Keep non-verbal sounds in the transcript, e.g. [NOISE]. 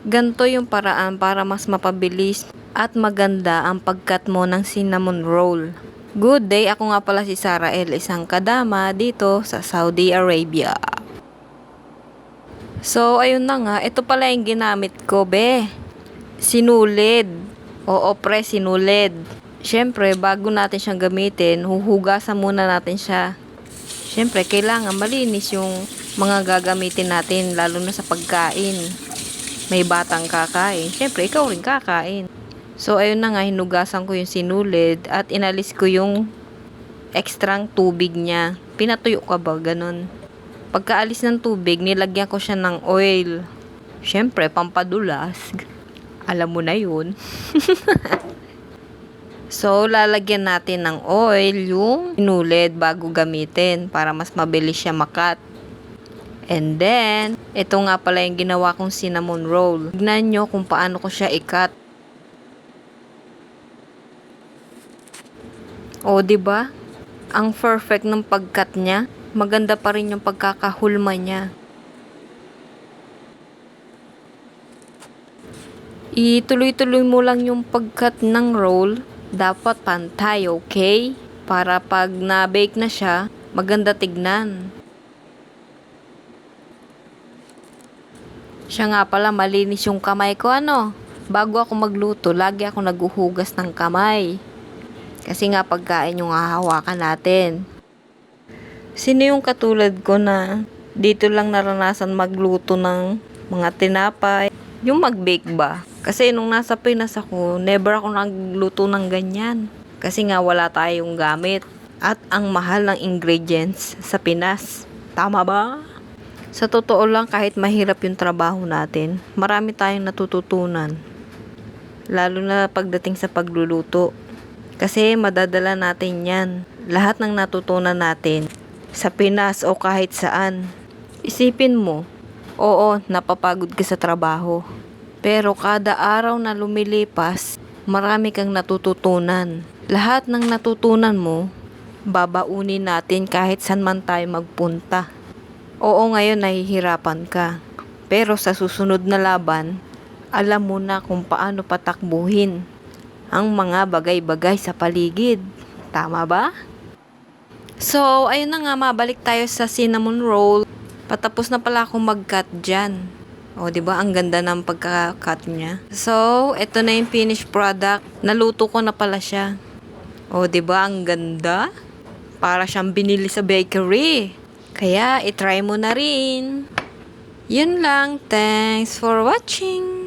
Ganto yung paraan para mas mapabilis at maganda ang pagkat mo ng cinnamon roll. Good day, ako nga pala si Sarah L. Isang kadama dito sa Saudi Arabia. So, ayun na nga. Ito pala yung ginamit ko, be. Sinulid. Oo, pre, sinulid. Siyempre, bago natin siyang gamitin, huhugasan muna natin siya. Siyempre, kailangan malinis yung mga gagamitin natin, lalo na sa pagkain. May batang kakain. Siyempre, ikaw rin kakain. So, ayun na nga, hinugasan ko yung sinulid at inalis ko yung ekstrang tubig niya. Pinatuyo ka ba? Ganon. Pagkaalis ng tubig, nilagyan ko siya ng oil. Siyempre, pampadulas. Alam mo na yun. [LAUGHS] so, lalagyan natin ng oil yung sinulid bago gamitin para mas mabilis siya makat. And then, ito nga pala yung ginawa kong cinnamon roll. Tignan nyo kung paano ko siya ikat. O, ba? Ang perfect ng pagkat niya. Maganda pa rin yung pagkakahulma niya. Ituloy-tuloy mo lang yung pagkat ng roll. Dapat pantay, okay? Para pag na-bake na siya, maganda tignan. Siya nga pala, malinis yung kamay ko, ano? Bago ako magluto, lagi ako naguhugas ng kamay. Kasi nga pagkain yung hahawakan natin. Sino yung katulad ko na dito lang naranasan magluto ng mga tinapay? Yung mag-bake ba? Kasi nung nasa Pinas ako, never ako nagluto ng ganyan. Kasi nga wala tayong gamit. At ang mahal ng ingredients sa Pinas. Tama ba? Sa totoo lang, kahit mahirap yung trabaho natin, marami tayong natututunan. Lalo na pagdating sa pagluluto. Kasi madadala natin yan. Lahat ng natutunan natin sa Pinas o kahit saan. Isipin mo, oo, napapagod ka sa trabaho. Pero kada araw na lumilipas, marami kang natututunan. Lahat ng natutunan mo, babaunin natin kahit saan man tayo magpunta. Oo, ngayon nahihirapan ka. Pero sa susunod na laban, alam mo na kung paano patakbuhin ang mga bagay-bagay sa paligid. Tama ba? So, ayun na nga, mabalik tayo sa cinnamon roll. Patapos na pala akong mag-cut dyan. O, di ba Ang ganda ng pagka-cut niya. So, ito na yung finished product. Naluto ko na pala siya. O, di ba Ang ganda? Para siyang binili sa bakery. Kaya, itry mo na rin. Yun lang. Thanks for watching.